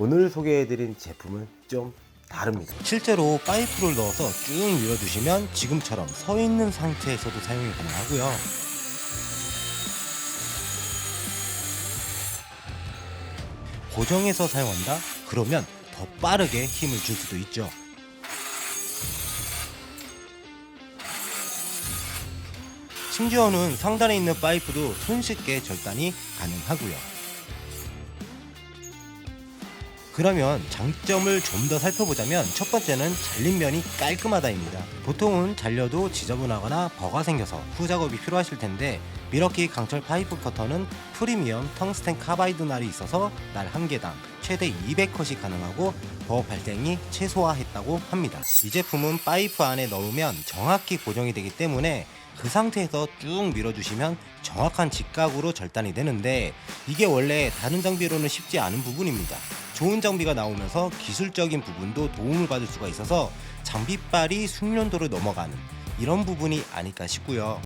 오늘 소개해드린 제품은 좀 다릅니다. 실제로 파이프를 넣어서 쭉 밀어주시면 지금처럼 서 있는 상태에서도 사용이 가능하고요. 고정해서 사용한다? 그러면 더 빠르게 힘을 줄 수도 있죠. 심지어는 상단에 있는 파이프도 손쉽게 절단이 가능하고요. 그러면 장점을 좀 더 살펴보자면 첫 번째는 잘린 면이 깔끔하다입니다. 보통은 잘려도 지저분하거나 버가 생겨서 후작업이 필요하실 텐데 미러키 강철 파이프 커터는 프리미엄 텅스텐 카바이드 날이 있어서 날 한 개당 최대 200컷이 가능하고 버 발생이 최소화했다고 합니다. 이 제품은 파이프 안에 넣으면 정확히 고정이 되기 때문에 그 상태에서 쭉 밀어주시면 정확한 직각으로 절단이 되는데 이게 원래 다른 장비로는 쉽지 않은 부분입니다. 좋은 장비가 나오면서 기술적인 부분도 도움을 받을 수가 있어서 장비빨이 숙련도를 넘어가는 이런 부분이 아닐까 싶고요.